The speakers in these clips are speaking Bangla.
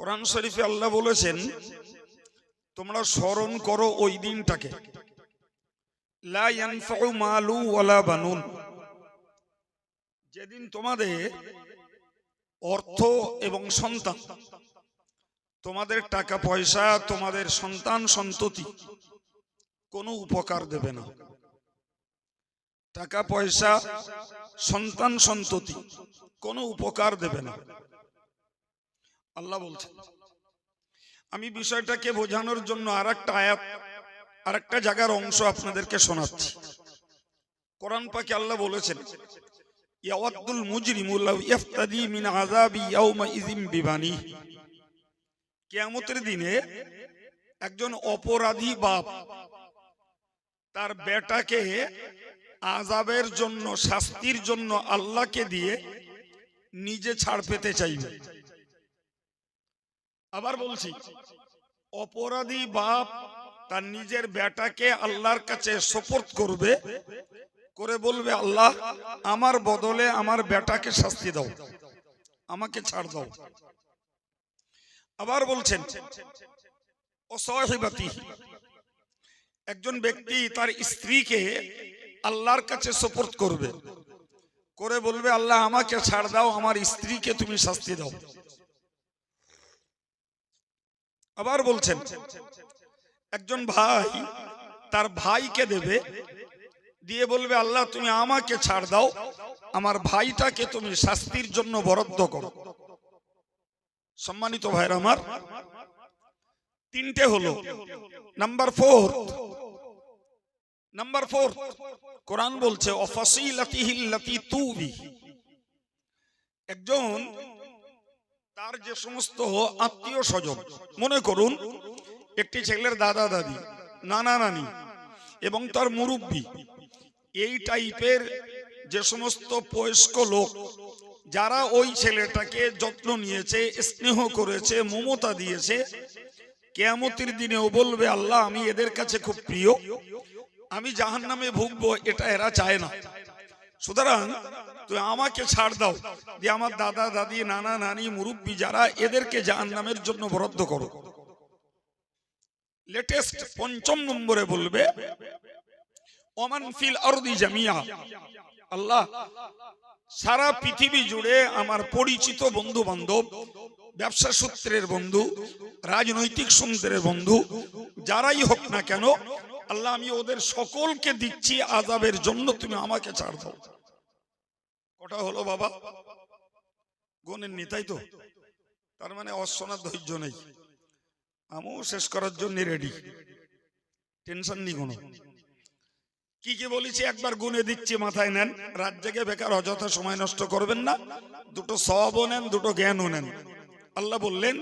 কোরআন শরীফে আল্লাহ বলেছেন, তোমরা স্মরণ করো ওই দিনটাকে। বানুন। যেদিন তোমাদের অর্থ এবং সন্তান, তোমাদের টাকা পয়সা তোমাদের সন্তান সন্ততি কোনো উপকার দেবে না। টাকা পয়সা সন্তান সন্ততি কোনো উপকার দেবে না। আল্লাহ বলছেন। আমি বিষয়টাকে বোঝানোর জন্য আর একটা আয়াত আর একটা জায়গার অংশ আপনাদেরকে শোনাচ্ছি। কোরআন পাকে আল্লাহ বলেছেন ইয়াওয়াদ্দুল মুজরিমু লাউ ইফতাদি মিন আযাবি ইয়াউমা ইযিম বিবানি কিয়ামতের দিনে একজন অপরাধী বাপ তার বেটাকে আজাবের জন্য, শাস্তির জন্য আল্লাহকে দিয়ে নিজে ছাড় পেতে চাইবে। আবার বলছি, অপরাধী বাপ তার নিজের বেটাকে আল্লাহর কাছে সোপর্দ করবে, করে বলবে, আল্লাহ, আমার বদলে আমার বেটাকে শাস্তি দাও, আমাকে ছাড় দাও। আবার বলছেন, অসহিবাতি, একজন ব্যক্তি তার স্ত্রীকে আল্লাহর কাছে সোপর্দ করবে, করে বলবে, আল্লাহ, আমাকে ছাড় দাও, আমার স্ত্রীকে তুমি শাস্তি দাও। আবার বলছেন, একজন ভাই তার ভাইকে দেবে, দিয়ে বলবে, আল্লাহ, তুমি আমাকে ছাড় দাও, আমার ভাইটাকে তুমি শাস্তির জন্য বরাদ্দ করো। সম্মানিত ভাইরা আমার, তিনটে হলো, number four number four, Quran বলছে, অফাসিলাতিহিল্লাতি তুবি। একজন তার যে সমস্ত আত্মীয় স্বজন মনে করুন, একটি ছেলের দাদা দাদি নানা নানি এবং তার মুরব্বী, এই টাইপের যে সমস্ত বয়স্ক লোক, যারা ওই ছেলেটাকে যত্ন নিয়েছে, স্নেহ করেছে, মমতা দিয়েছে, কেয়ামতির দিনেও বলবে, আল্লাহ, আমি এদের কাছে খুব প্রিয়। আমি জাহান নামে ভুগবো, এটা এরা চায় না। সুতরাং তুই আমাকে ছাড় দাও যে আমার দাদা, দাদি, নানা, নানি, মুরব্বী যারা এদেরকে জাহান নামের জন্য বরাদ্দ করো। লেটেস্ট পঞ্চম নম্বরে বলবে, ওমান ফিল আরদি জামিয়া। আল্লাহ, সারা পৃথিবী জুড়ে আমার পরিচিত বন্ধু বান্ধব ব্যবসা সূত্রের বন্ধু, রাজনৈতিক সূত্রের বন্ধু, যারাই হোক না কেন আল্লাহ, আমি ওদের সকলকে দিচ্ছি আজাবের জন্য, তুমি আমাকে ছাড় দাও। কটা হলো বাবা? গনের নিতাই তো? তার মানে অশ্বনার ধৈর্য নেই। আমিও শেষ করার জন্য রেডি টেনশন নি কোনো। কি কি বলেছি? একবার গুনে দিচ্ছি, মাথায় নেন। রাত জেগে বেকার, অযথা সময় নষ্ট করবেন না। দুটো সবও নেন, দুটো জ্ঞানও নেন। আল্লাহ বললেন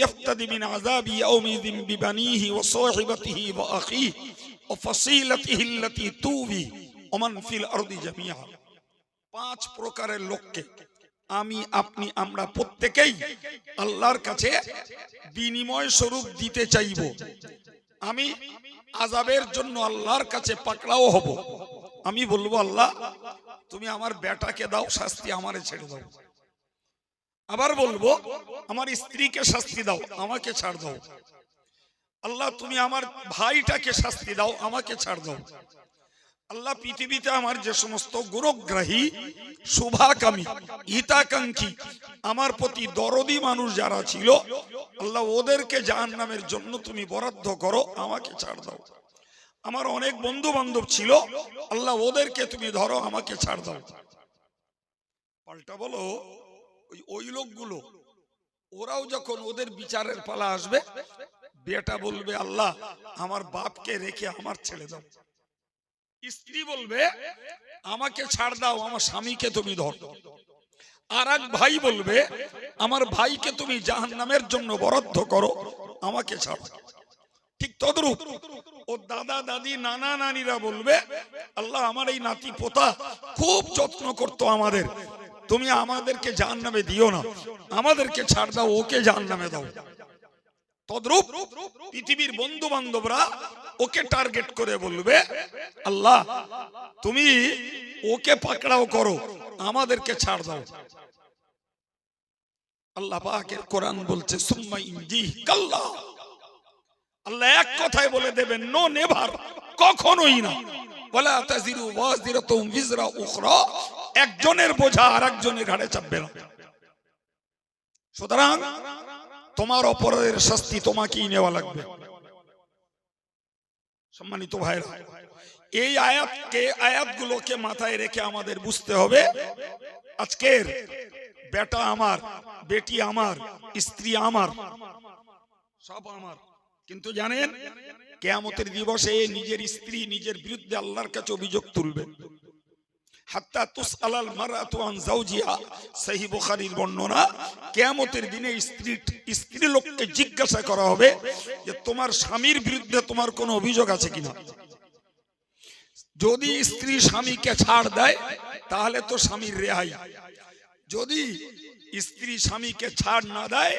ইয়াফতাদি মিন আযাবি ইয়াউমিযিন বিবানিহি ওয়া সাহিবাতিহি ওয়া আখিহি ওয়া ফাসিলাতিহি আল্লাতী তুবি ওমান ফিল আরদি জামিআ পাঁচ প্রকারের লোককে আমি, আপনি, আমরা প্রত্যেকেই আল্লাহর কাছে বিনিময় স্বরূপ দিতে চাইব। আমি আজাবের জন্য আল্লাহর কাছে পাকড়াও হব। আমি বলব, আল্লাহ, তুমি আমার বেটাকে দাও, শাস্তি আমারে ছেড়ে দাও। আবার বলব, আমার স্ত্রীকে শাস্তি দাও, আমাকে ছাড় দাও। আল্লাহ, তুমি আমার ভাইটাকে শাস্তি দাও, আমাকে ছাড় দাও। আল্লাহ, পৃথিবীতে আমার যে সমস্ত গুণগ্রাহী শুভাকামী, হিতাকাঙ্ক্ষী, আমার প্রতি দরদি মানুষ যারা ছিল, আল্লাহ, ওদেরকে জাহান নামের জন্য তুমি বরাদ্দ করো, আমাকে ছাড় দাও। আমার অনেক বন্ধু বান্ধব ছিল, আল্লাহ, ওদেরকে তুমি ধরো, আমাকে ছাড় দাও। পাল্টা বলো ওই লোকগুলো, ওরাও যখন ওদের বিচারের পালা আসবে, বেটা বলবে, আল্লাহ, আমার বাপকে রেখে আমার ছেড়ে দাও। স্ত্রী বলবে, আমাকে ছাড় দাও, আমার স্বামীকে তুমি ধর। আর এক ভাই বলবে, আমার ভাইকে তুমি জাহান নামের জন্য বরাদ্দ করো, আমাকে ছাড়ো। ঠিক তদ্রুপ ও দাদা, দাদি, নানা, নানিরা বলবে, আল্লাহ, আমার এই নাতি পোতা খুব যত্ন করতো আমাদের। তুমি আমাদেরকে জাহান নামে দিও না। আমাদেরকে ছাড় দাও, ওকে জাহান নামে দাও। তদ্রুপ পৃথিবীর বন্ধু বান্ধবরা ওকে টার্গেট করে বলবে, আল্লাহ, তুমি ওকে পাকড়াও করো, আমাদেরকে ছাড় দাও। আল্লাহ পাকের কোরআন বলছে আল্লাহ এক কথায় বলে দেবেন, নো নেভার, কখনোই না। ওয়ালা একজনের বোঝা আর একজনের ঘাড়ে চাপবে না। সুতরাং তোমার অপরাধের শাস্তি তোমাকেই নেওয়া লাগবে। সম্মানিত ভাইরা, এই আয়াতকে, আয়াতগুলোকে মাথায় রেখে আমাদের বুঝতে হবে, আজকের বেটা আমার, বেটি আমার, স্ত্রী আমার, সব আমার। কিন্তু জানেন, কেয়ামতের দিবসে নিজের স্ত্রী নিজের বিরুদ্ধে আল্লাহর কাছে অভিযোগ তুলবে। হাত্তা মারাতু আন যাওজিহা। সহিহ বুখারীর বর্ণনা, কিয়ামতের দিনে স্ত্রী স্ত্রী লোককে জিজ্ঞাসা করা হবে যে তোমার স্বামীর বিরুদ্ধে তোমার কোনো অভিযোগ আছে কিনা? যদি স্ত্রী স্বামীকে ছাড় দেয়, তাহলে তো স্বামীর রেহাই। যদি স্ত্রী স্বামীকে ছাড় না দেয়,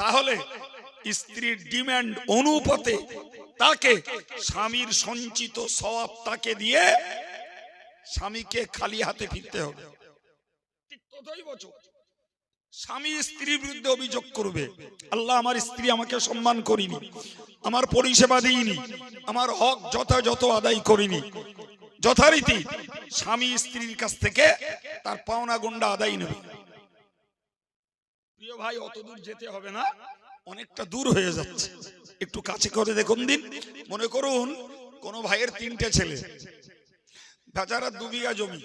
তাহলে স্ত্রীর ডিমান্ড অনুপাতে তাকে স্বামীর সঞ্চিত সওয়াব তাকে দিয়ে স্বামীকে খালি হাতে ফিরতে হবে। ঠিক ততই বছর। স্বামী স্ত্রীর বিরুদ্ধে অভিযোগ করবে আল্লাহ আমার স্ত্রী আমাকে সম্মান করিনি আমার পরিষেবা দিইনি আমার হক যথাযথ আদায় করিনি। যথারীতি স্বামী স্ত্রীর কাছ থেকে তার পাওনা গন্ডা আদায় নেবে। প্রিয় ভাই অত দূর যেতে হবে না। অনেকটা দূর হয়ে যাচ্ছে। একটু কাছে করে দেখুন দিন। মনে করুন কোন ভাইয়ের তিনটে ছেলে বেচারা দু বিঘা জমি।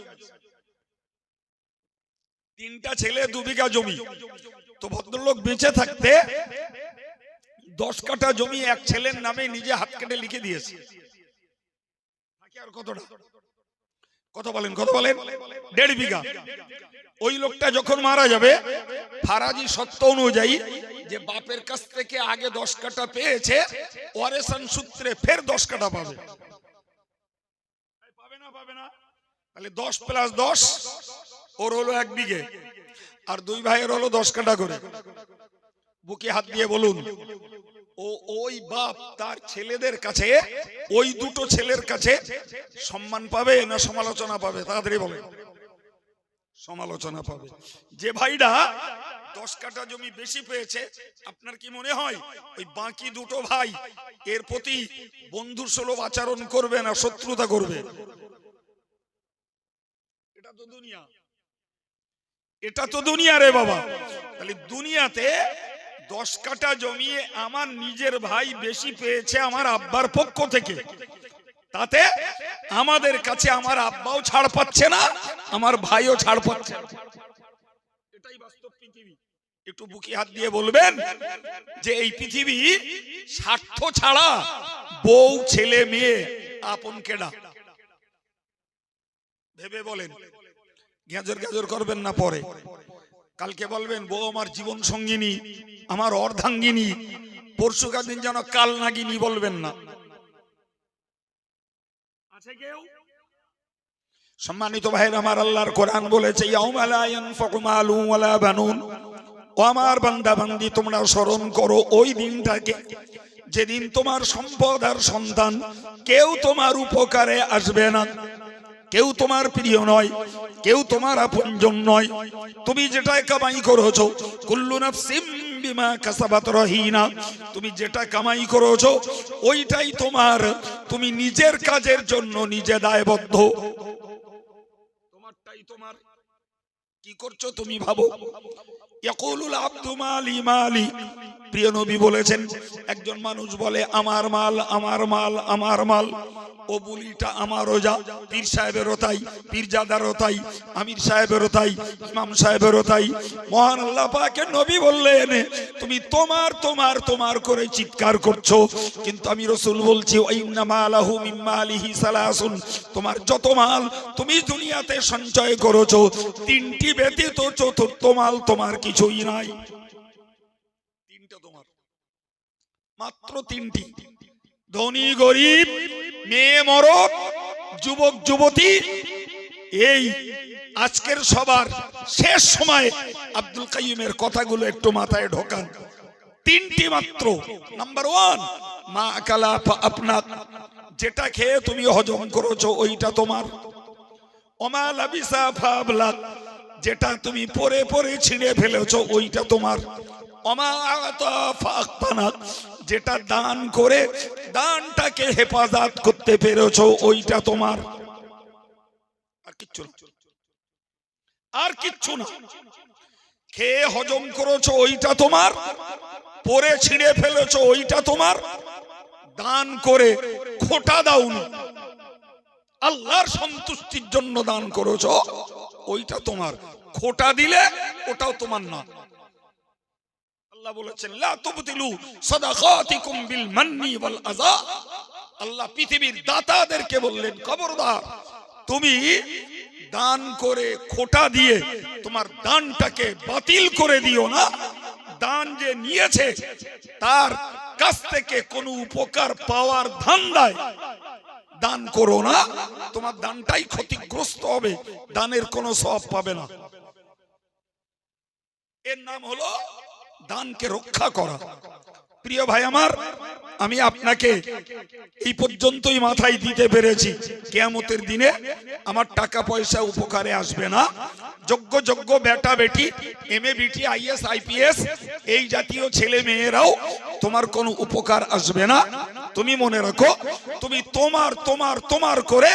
তিনটা ছেলে, দু বিঘা জমি। তো ভদ্রলোক বেঁচে থাকতে দশ কাঠা জমি এক ছেলের নামে নিজে হাত কেটে লিখে দিয়েছে। আর কত বলেন কত বলেন? দেড় বিঘা। ওই লোকটা যখন মারা যাবে, ফারাজি সত্য অনুযায়ী যে বাপের কাছ থেকে আগে দশ কাঠা পেয়েছে ওয়ারেসান সূত্রে ফের দশ কাঠা পাবে। তাহলে দশ প্লাস দশ, ওর হলো এক বিঘে। আর দুই ভাইয়ের হলো দশ কাঠা করে বুকে হাত দিয়ে বলুন। ও ওই বাপ তার ছেলেদের কাছে, ওই দুটো ছেলের কাছে সম্মান পাবে না সমালোচনা পাবে? তাড়াতাড়ি বলে সমালোচনা পাবে। যে ভাইরা দশ কাঠা জমি বেশি পেয়েছে, আপনার কি মনে হয়? ওই বাকি দুটো ভাই, এর প্রতি বন্ধুর সুলভ আচরণ করবে না শত্রুতা করবে? তো দুনিয়া। এটা তো দুনিয়া রে বাবা। তাহলে দুনিয়াতে দশ কাঠা জমি আমার নিজের ভাই বেশি পেয়েছে আমার আব্বার পক্ষ থেকে। তাতে আমাদের কাছে আমার আব্বাও ছাড় পাচ্ছে না আমার ভাইও ছাড় পাচ্ছে না। এটাই বাস্তব পৃথিবী। একটু বুকি হাত দিয়ে বলবেন যে এই পৃথিবী স্বার্থ ছাড়া বউ ছেলে মেয়ে আপন কেডা? ভেবে বলেন। গেজর গেজর করবেন না পরে। কালকে বলবেন বউ আমার জীবন সঙ্গিনী আমার অর্ধাঙ্গিনী পরশু দিন যেন কাল নাগিনী বলবেন না। আছে কেউ? সম্মানিত ভাইয়ের আমার আল্লাহর কোরআন বলেছে ও আমার বান্দা বান্দি তোমরা স্মরণ করো ওই দিনটাকে যেদিন তোমার সম্পদ আর সন্তান কেউ তোমার উপকারে আসবে না। কেউ তোমার প্রিয় নয়, কেউ তোমার আপনজন নয়। তুমি যেটাই কামাই করেছ, কুল্লু নাফসিম বিমা কাসাবাত রহিনা। তুমি যেটা কামাই করেছ, ওইটাই তোমার। তুমি নিজের কাজের জন্য নিজে দায়বদ্ধ। তোমারটাই তোমার। কি করছ তুমি ভাবো? ইয়াকুলুল আব্দু মালি মালি। প্রিয় নবী বলেছেন, একজন মানুষ বলে, আমার মাল আমার মাল আমার মাল। ও বুলিটা আমারও যা, পীর সাহেবেরও তাই পীরজাদারও তাই, আমির সাহেবেরও তাই, ইমাম সাহেবেরও তাই। মহান আল্লাহ পাকের নবী বললেন, তুমি তোমার তোমার তোমার করে চিৎকার করছ। কিন্তু আমি রসুল বলছি সালাসুন। তোমার যত মাল তুমি দুনিয়াতে সঞ্চয় করেছ, তিনটি ব্যতীত চতুর্থ মাল তোমার কিছুই নাই তিনটা তোমার মাত্র তিনটি। ধনী গরিব মেয়ে মরক যুবক যুবতী এই আজকের সবার শেষ সময়ে আব্দুল কাইমের কথাগুলো একটু মাথায় ঢোকান। তিনটি মাত্র। নাম্বার ওয়ান মা কালা আপনার যেটা খেয়ে তুমি হজম করেছ ওইটা তোমার। যেটা তুমি পরে পরে ছিঁড়ে ফেলেছো ওইটা তোমার। ফাকতানাত, যেটা দান করে দানটাকে হেফাজত করতে পেরেছ, ওইটা তোমার। আর কিচ্ছু আর কিচ্ছু না। খেয়ে হজম করেছ, ওইটা তোমার। পরে ছিঁড়ে ফেলেছো, ওইটা তোমার। দান করে খোটা দাওনি। আল্লাহর সন্তুষ্টির জন্য দান করেছ, ওইটা তোমার। খোটা দিলে ওটাও তোমার না। আল্লাহ বলেছেন, লা তুবতিলু সাদাকাতিকুম বিল মান্নি ওয়াল আযা আল্লাহ পৃথিবীর দাতাদেরকে বললেন, খবরদার, তুমি দান করে খোটা দিয়ে তোমার দানটাকে বাতিল করে দিও না। দান যে নিয়েছে, তার কাছ থেকে কোনো উপকার পাওয়ার ধান্দায় দান করো না। তোমার দানটাই ক্ষতিগ্রস্ত হবে, দানের কোনো সব পাবে না। এর নাম হলো দানকে রক্ষা করা। প্রিয় ভাই আমার, আমি আপনাকে এই পর্যন্তই মাথায় দিতে পেরেছি। কেয়ামতের দিনে আমার টাকা পয়সা উপকারে আসবে না। যোগ্য যোগ্য বেটা বেটি, এম এ, বিটি আইএস আইপিএস এই জাতীয় ছেলে মেয়েরাও তোমার কোনো উপকার আসবে না। তুমি মনে রাখো, তুমি তোমার তোমার তোমার করে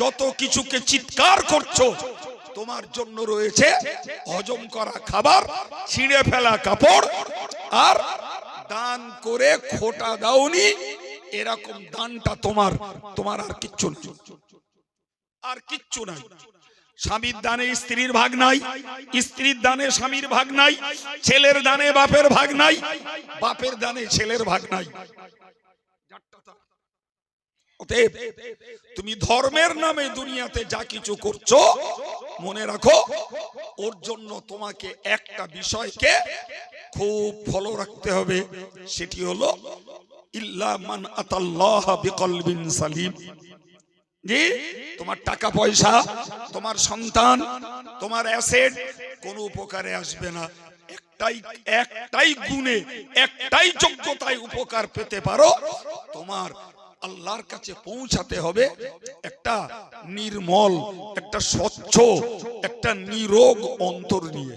যত কিছুকে চিৎকার করছ তোমার জন্য রয়েছে হজম করা খাবার, ছিঁড়ে ফেলা কাপড়, আর দান করে খোটা দাওনি। এরকম দানটা তোমার তোমার আর কিচ্ছু আর কিচ্ছু নাই। স্বামীর দানে স্ত্রীর ভাগ নাই, স্ত্রীর দানে স্বামীর ভাগ নাই, ছেলের দানে বাপের ভাগ নাই, বাপের দানে ছেলের ভাগ নাই। তুমি ধর্মের নামে দুনিয়াতে যা কিছু করছ, মনে রাখো, ওর জন্য তোমাকে একটা বিষয়কে খুব ফলো রাখতে হবে, সেটি হলো আতাল্লাহ বিকলবিন তোমার টাকা পয়সা, তোমার সন্তান, তোমার অ্যাসেট কোনো উপকারে আসবে না। একটাই একটাই গুণে, একটাই যোগ্যতায় উপকার পেতে পারো, তোমার আল্লাহর কাছে পৌঁছাতে হবে একটা নির্মল, একটা স্বচ্ছ, একটা নিরোগ অন্তর নিয়ে।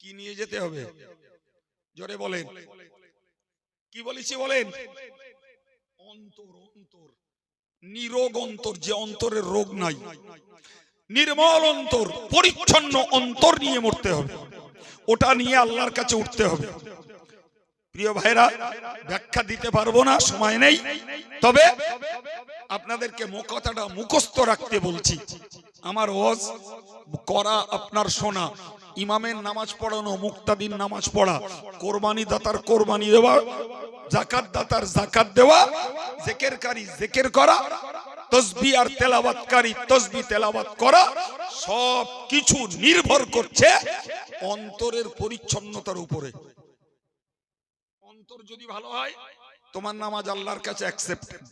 কি নিয়ে যেতে হবে? জোরে বলেন। কি বলেছি বলেন? অন্তর অন্তর। নিরোগ অন্তর, যে অন্তরের রোগ নাই। নির্মল অন্তর, পরিচ্ছন্ন অন্তর নিয়ে মরতে হবে। ওটা নিয়ে আল্লাহর কাছে উঠতে হবে। প্রিয় ভাইরা, ব্যাখ্যা দিতে পারব না, সময় নেই। তবে আপনাদেরকে কথাটা মুখস্থ রাখতে বলছি। আমার ওয়াজ করা আপনার শোনা। ইমামের নামাজ পড়ানো মুক্তাদিন নামাজ পড়া, কোরবানি দাতার কোরবানি দেওয়া, জাকাত দাতার জাকাত দেওয়া, জেকেরকারী জেকের করা, তসবি আর তেলাওয়াতকারী তসবি তেলাওয়াত করা সব কিছু নির্ভর করছে অন্তরের পরিচ্ছন্নতার উপরে। অন্তর যদি ভালো হয়, তোমার নামাজ আল্লাহর কাছে অ্যাকসেপ্টেড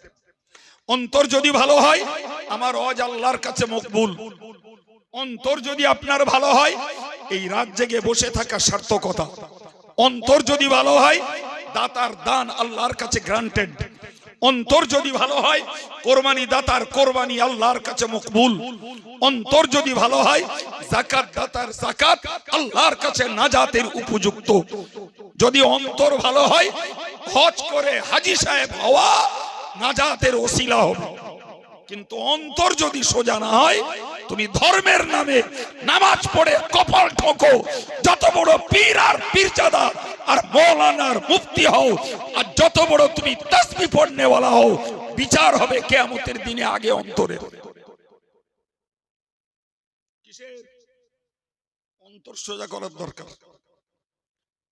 অন্তর যদি ভালো হয়, আমার অজ আল্লাহর কাছে মকবুল। অন্তর যদি আপনার ভালো হয়, এই রাত জেগে বসে থাকা সার্থকতা। অন্তর যদি ভালো হয়, দাতার দান আল্লাহর কাছে গ্রান্টেড অন্তর যদি ভালো হয়, কোরবানি দাতার কোরবানি আল্লাহর কাছে মকবুল। অন্তর যদি ভালো হয় জাকাত দাতার জাকাত আল্লাহর কাছে নাজাতের উপযুক্ত। যদি অন্তর ভালো হয়, হজ করে হাজি সাহেব হওয়া নাজাতের ওসিলা হবে। কিন্তু অন্তর যদি সোজা না হয়, তুমি ধর্মের নামে নামাজ পড়ে কপাল ঠোকো, যত বড় পীর আর পীরজাদা আর মৌলানার মুফতি হও। আর যত বড় তুমি তসবি পড়নেওয়ালা হও, বিচার হবে কেয়ামতের দিনে আগে অন্তরে। অন্তর সোজা করার দরকার।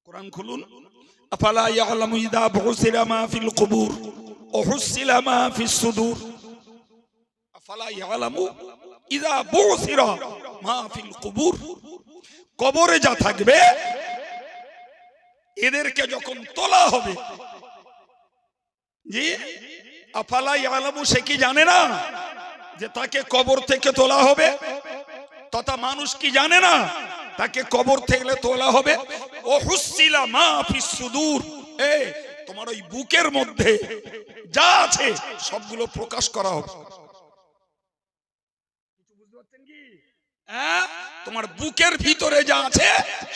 কোরআন খুলুন। আফালা ইয়ালামু ইদা বুসিরা মা ফিল কুবুর ওয়া হুসিলা মা ফিস সুদুর। আফালা ইয়ালামু ইদা বুসিরা মা ফিল কুবুর। কবরে যা থাকবে এদেরকে যখন তোলা হবে, জি, আফালা ইয়ালামু, সে কি জানে না যে তাকে কবর থেকে তোলা হবে? তথা মানুষ কি জানে না তাকে কবর থেকে তোলা হবে? ও হুসিলা মা সুদূর। এ, তোমার ওই বুকের মধ্যে যা আছে সবগুলো প্রকাশ করা হবে কিছু বুঝতে পারছেন কি হ্যাঁ? তোমার বুকের ভিতরে যা আছে,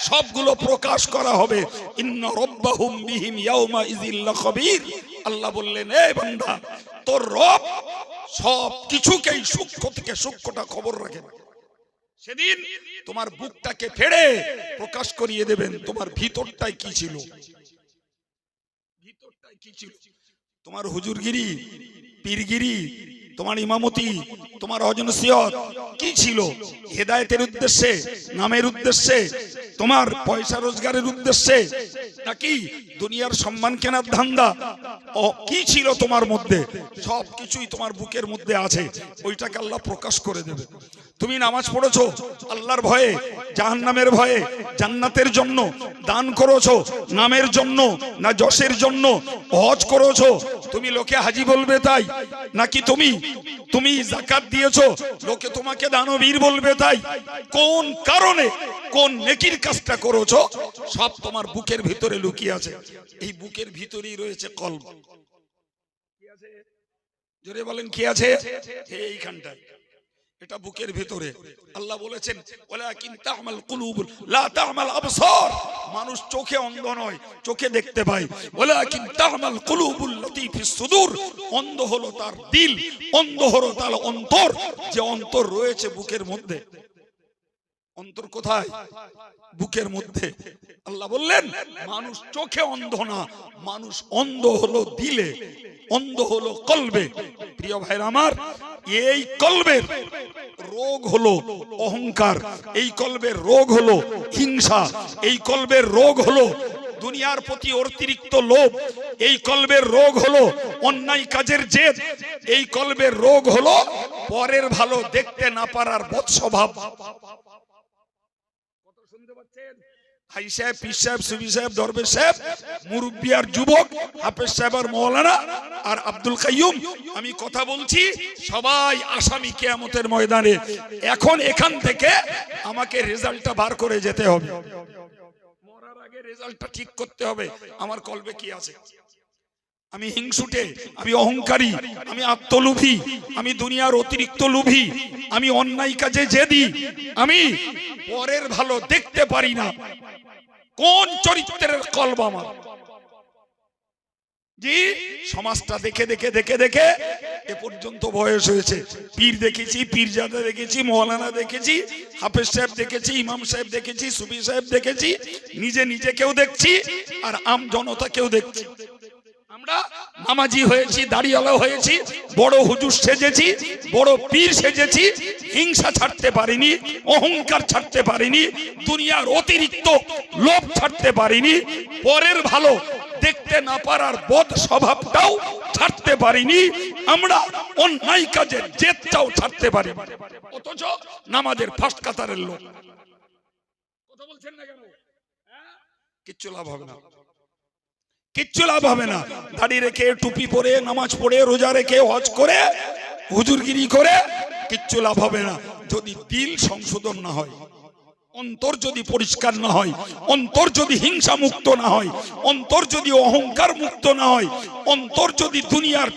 সবগুলো প্রকাশ করা হবে। আল্লাহ বললেন এই বান্দা, তোর রব সব কিছুকেই সূক্ষ্ম থেকে সূক্ষ্মটা খবর রাখেন সেদিন তোমার বুকটাকে ফেড়ে প্রকাশ করিয়ে দেবেন। তোমার ভিতরটাই কি ছিল? ভিতরটাই কি ছিল? তোমার হুজুরগিরি, পীরগিরি তোমার ইমামতি, তোমার অজনসিয়ত কি ছিল? হেদায়েতের উদ্দেশ্যে, নামের উদ্দেশ্যে, তোমার পয়সা রোজগারের উদ্দেশ্যে, নাকি দুনিয়ার সম্মান কেনার ধান্দা? ও, কি ছিল তোমার মধ্যে? সব কিছুই তোমার বুকের মধ্যে আছে। ওইটাকে আল্লাহ প্রকাশ করে দেবে। তুমি নামাজ পড়েছো, আল্লাহর ভয়ে জাহান্নামের ভয়ে জান্নাতের জন্য দান করেছ, নামের জন্য, না যশের জন্য, হজ করেছ। তুমি লোকে হাজি বলবে তাই, নাকি তুমি তুমি জাকাত দিয়েছ, লোকে তোমাকে দানবীর বলবে তাই? কোন কারণে, কোন নেকির কাজটা করেছ? সব তোমার বুকের ভিতরে লুকিয়ে আছে। এই বুকের ভিতরেই রয়েছে কলব। জোরে বলেন, কি আছে? এইখানটায়। এটা বুকের ভেতরে। আল্লাহ বলেছেন মানুষ চোখে অন্ধ নয়, চোখে দেখতে পায়। সুদূর। অন্ধ হলো তার দিল, অন্ধ হলো তার অন্তর। যে অন্তর রয়েছে বুকের মধ্যে অন্তর কোথায়? বুকের মধ্যে। আল্লাহ বললেন, মানুষ চোখে অন্ধ না, মানুষ অন্ধ হলো দিলে, অন্ধ হলো কলবে। প্রিয় ভাইরা আমার, এই কলবের রোগ হলো অহংকার, এই কলবের রোগ হলো হিংসা, এই কলবের রোগ হলো দুনিয়ার প্রতি অতিরিক্ত লোভ, এই কলবের রোগ হলো অন্যায় কাজের জেদ, এই কলবের রোগ হলো পরের ভালো দেখতে না পারার বৎ স্বভাব হাই সাহেব পীর সাহেব সুবি সাহেব দরবেশ সাহেব মুরব্বী আর যুবক হাফেজ সাহেব আর মৌলানা আর আব্দুল কাইয়ুম আমি কথা বলছি সবাই আসামি কেয়ামতের ময়দানে। এখন এখান থেকে আমাকে রেজাল্টটা বার করে যেতে হবে। মরার আগে রেজাল্টটা ঠিক করতে হবে। আমার কলবে কি আছে? আমি হিংসুটে, আমি অহংকারী, আমি আত্মলোভী, আমি দুনিয়ার অতিরিক্ত লোভী, আমি অন্যায় কাজে জেদি, আমি পরের ভালো দেখতে পারি না। কোন চরিত্রের কলব আমার? জি, সমাজটা দেখে দেখে দেখে দেখে এ পর্যন্ত বয়স হয়েছে। পীর দেখেছি, পীরজাদা দেখেছি, মৌলানা দেখেছি, হাফেজ সাহেব দেখেছি, ইমাম সাহেব দেখেছি সুবি সাহেব দেখেছি, নিজে নিজেকেও দেখছি, আর আম জনতাকেও দেখছি। আমরা নামাজি হয়েছি, দাড়িওয়ালা হয়েছি, বড় হুজুর সেজেছি, বড় পীর সেজেছি, হিংসা ছাড়তে পারিনি, অহংকার ছাড়তে পারিনি, দুনিয়ার অতিরিক্ত লোভ ছাড়তে পারিনি, পরের ভালো দেখতে না পারার বোধ স্বভাবটাও ছাড়তে পারিনি, আমরা অন্যায় কাজের জেদটাও ছাড়তে পারি অথচ নামাজের ফার্স্ট কাতারের লোক। কথা বলছেন না কেন? হ্যাঁ? কিচ্ছু লাভ হবে না। কিচ্ছু লাভ হবে না। দাড়ি রেখে, টুপি পরে, নামাজ পড়ে, রোজা রেখে, হজ করে, হুজুরগিরি করে, কিচ্ছু লাভ হবে না। যদি দিল সংশোধন না হয়, অন্তর যদি পরিষ্কার না হয়, অন্তর যদি হিংসা মুক্ত না হয়, অন্তর যদি অহংকার মুক্ত না হয়, অন্তর যদি দুনিয়ার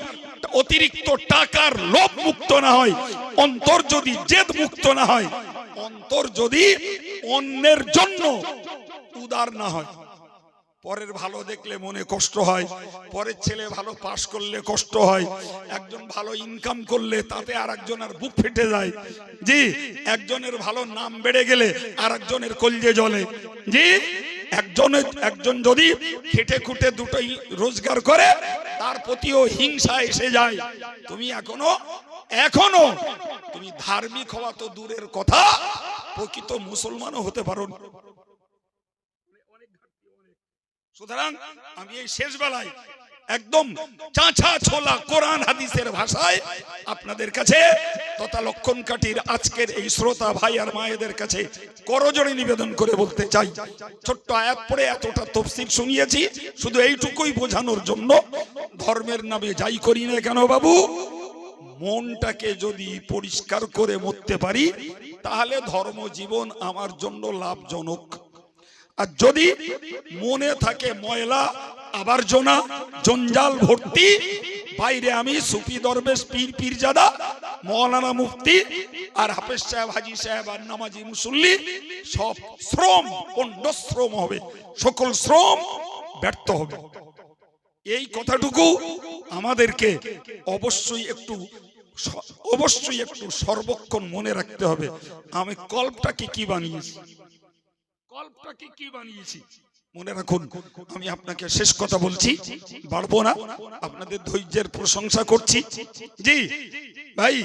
অতিরিক্ত টাকার লোভ মুক্ত না হয়, অন্তর যদি জেদ মুক্ত না হয়, অন্তর যদি অন্যের জন্য উদার না হয়। পরের ভালো দেখলে মনে কষ্ট হয়, পরের ছেলে ভালো পাশ করলে কষ্ট হয়, একজন ভালো ইনকাম করলে তাতে আর একজনের বুক ফেটে যায়। জি, একজনের ভালো নাম বেড়ে গেলে আর একজনের কলজে জলে জি একজনের একজন যদি খেটে খুটে দুটোই রোজগার করে, তার প্রতিও হিংসা এসে যায়। তুমি এখনও এখনও, তুমি ধার্মিক হওয়া তো দূরের কথা, প্রকৃত মুসলমানও হতে পারো। সুতরাং আমি এই শেষ বেলায় একদম চাঁচা ছোলা কোরআন হাদিসের ভাষায় আপনাদের কাছে তথা লক্ষণ কাঠির আজকের এই শ্রোতা ভাই আর মায়েদের কাছে করজোড়ে নিবেদন করে বলতে চাই। ছোট্ট আয়াত পড়ে এতটা তফসিল শুনিয়েছি, শুধু এইটুকুই বোঝানোর জন্য ধর্মের নামে যাই করি না কেন বাবু? মনটাকে যদি পরিষ্কার করে মরতে পারি, তাহলে ধর্ম জীবন আমার জন্য লাভজনক। আর যদি মনে থাকে ময়লা, আবর্জনা, জঞ্জাল ভর্তি, বাইরে আমি সুফি দরবেশ, পীর, পীরজাদা, মৌলানা মুফতি আর হাফেজ সাহেব, হাজি সাহেব আর নামাজি মুসল্লি, সব শ্রম পণ্ড শ্রম হবে। সকল শ্রম ব্যর্থ হবে। এই কথাটুকু আমাদেরকে অবশ্যই একটু অবশ্যই একটু সর্বক্ষণ মনে রাখতে হবে। আমি কল্পটাকে কি বানিয়েছি? কল্পটাকে কি বানিয়েছি? মনে রাখুন, আমি আপনাকে শেষ কথা বলছি, বাড়বো না, আপনাদের ধৈর্যের প্রশংসা করছি। জি, ভাই,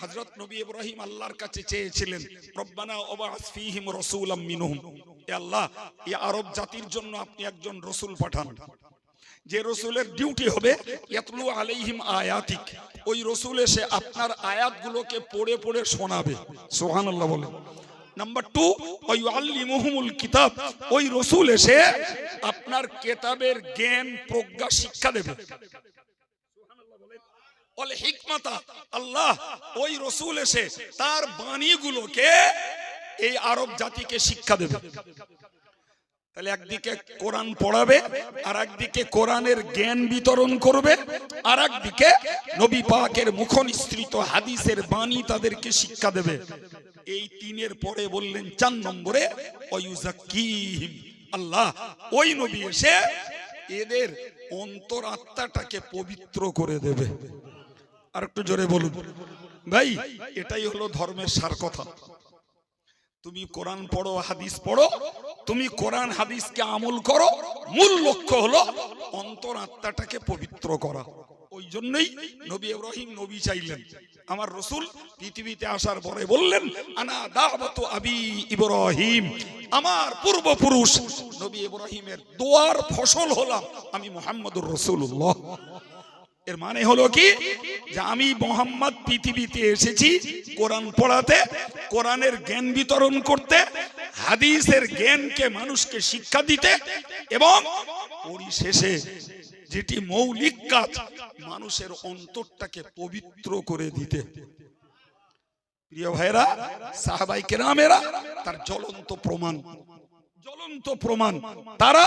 হযরত নবী ইব্রাহিম আল্লাহর কাছে চেয়েছিলেন, রব্বানা ওবাস ফীহিম রাসূলাম মিনহুম। এ আল্লাহ, এই আরব জাতির জন্য আপনি একজন রসুল পাঠান। যে রসুলের ডিউটি হবে, ইয়াতলু আলাইহিম আয়াতিক। ওই রসুল এসে আপনার আয়াতগুলোকে পড়ে পড়ে শোনাবে। সুবহানাল্লাহ বলে নাম্বার টু ওই আল্লি আল্লিমুহুমুল কিতাব ওই রসুল এসে আপনার কেতাবের জ্ঞান, প্রজ্ঞা, শিক্ষা দেবে। বলে, হিকমাতা, আল্লাহ। ওই রসুল এসে তার বাণীগুলোকে এই আরব জাতিকে শিক্ষা দেবে। তাহলে একদিকে কোরআন পড়াবে, আর একদিকে কোরআনের জ্ঞান বিতরণ করবে, আর একদিকে নবী পাকের মুখ হাদিসের বাণী তাদেরকে শিক্ষা দেবে। এই তিনের পরে বললেন, চার নম্বরে আল্লাহ, ওই নবী এসে এদের অন্তরাত্মাটাকে পবিত্র করে দেবে। আর একটু জোরে বলুন। ভাই, এটাই হলো ধর্মের সার কথা। তুমি কোরআন পড়ো, হাদিস পড়ো, তুমি কোরআন, হাদিসকে আমল করো, মূল লক্ষ্য হলো অন্তর আত্মাটাকে পবিত্র করা। ওই জন্যই নবী ইব্রাহিম নবী চাইলেন। আমার রসুল পৃথিবীতে আসার পরে বললেন, আনা দাওয়াত আবি ইব্রাহিম। আমার পূর্বপুরুষ নবী ইব্রাহিমের দোয়ার ফসল হলাম আমি মোহাম্মদুর রসুল্লাহ এর মানে হলো কি? যে আমি মোহাম্মদ পৃথিবীতে এসেছি কোরআন পড়াতে, কোরআনের জ্ঞান বিতরণ করতে, হাদিসের জ্ঞানকে মানুষকে শিক্ষা দিতে এবং পরিশেষে যেটি মৌলিক কাজ, মানুষের অন্তরটাকে পবিত্র করে দিতে। প্রিয় ভাইরা সাহাবাই কেরামেরা তার জ্বলন্ত প্রমাণ। জ্বলন্ত প্রমাণ। তারা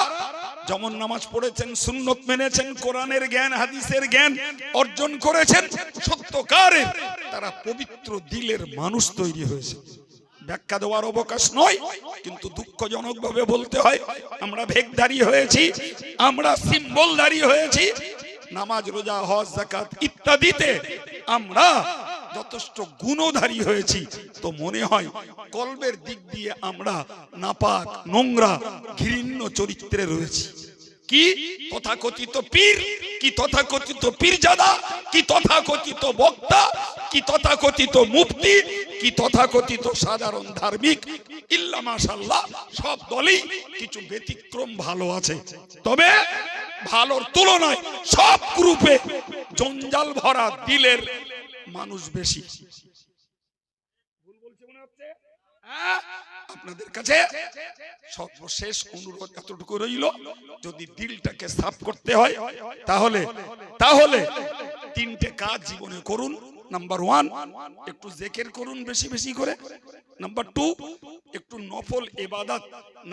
যেমন নামাজ পড়েছেন, সুন্নত মেনেছেন, কোরআনের জ্ঞান, হাদিসের জ্ঞান অর্জন করেছেন সত্যকারের তারা পবিত্র দিলের মানুষ তৈরি হয়েছে। ব্যাখ্যা দেওয়ার অবকাশ নয়, কিন্তু দুঃখজনক ভাবে বলতে হয়, আমরা ভেগধারী হয়েছি, আমরা সিম্বল সিম্বলধারী হয়েছি, নামাজ, রোজা, হজ জাকাত ইত্যাদিতে আমরা যথেষ্ট গুণধারী হয়েছি। তো মনে হয়, কলবের দিক দিয়ে আমরা নাপাক, নোংরা, ঘৃণ্য চরিত্রে রয়েছি। কি? তথাকথিত পীর? কি তথাকথিত পীরজাদা? কি তথাকথিত বক্তা? কি তথাকথিত মুফতি? কি তথাকথিত সাধারণ ধার্মিক? ইল্লা মাশাল্লাহ সব দলেই কিছু ব্যতিক্রম ভালো আছে। তবে ভালোর তুলনায় সব গ্রুপে জঞ্জাল ভরা দিলের মানুষ বেশি ভুল বলছি মনে হচ্ছে? হ্যাঁ? আপনাদের কাছে সর্বশেষ অনুরোধ এতটুকু রইল, যদি দিলটাকে সাফ করতে হয়, তাহলে তাহলে তিনটে কাজ জীবনে করুন। নাম্বার ওয়ান একটু জেকের করুন বেশি বেশি করে। নাম্বার টু একটু নফল এবাদাত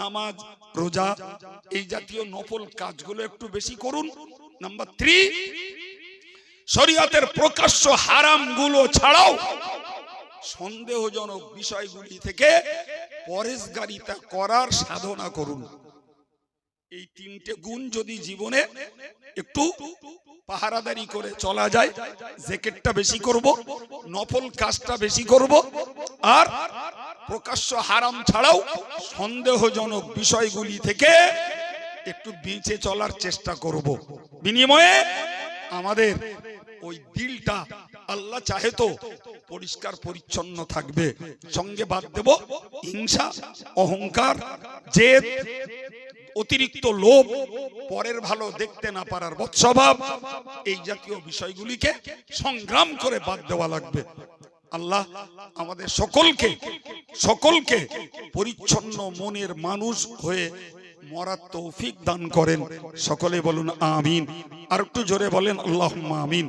নামাজ, রোজা, এই জাতীয় নফল কাজগুলো একটু বেশি করুন। নাম্বার থ্রি শরীয়তের প্রকাশ্য হারামগুলো ছাড়াও সন্দেহজনক বিষয়গুলি থেকে পরেশগারিতা করার সাধনা করুন। এই তিনটে গুণ যদি জীবনে একটু পাহারাদারি করে চলা যায়, জ্যাকেটটা বেশি করব, নফল কাজটা বেশি করব, আর প্রকাশ্য হারাম ছাড়াও সন্দেহজনক বিষয়গুলি থেকে একটু বেঁচে চলার চেষ্টা করব। বিনিময়ে আমাদের ওই দিলটা আল্লাহ চাহে তো পরিষ্কার পরিচ্ছন্ন থাকবে। সঙ্গে বাদ দেব হিংসা, অহংকার, জেদ, অতিরিক্ত লোভ, পরের ভালো দেখতে না পারার বৎস্বভাব, এই জাতীয় বিষয়গুলিকে সংগ্রাম করে বাদ দেওয়া লাগবে। আল্লাহ আমাদের সকলকে সকলকে পরিচ্ছন্ন মনের মানুষ হয়ে মরার তৌফিক দান করেন। সকলে বলুন আমিন। আর একটু জোরে বলেন আল্লাহ আমিন।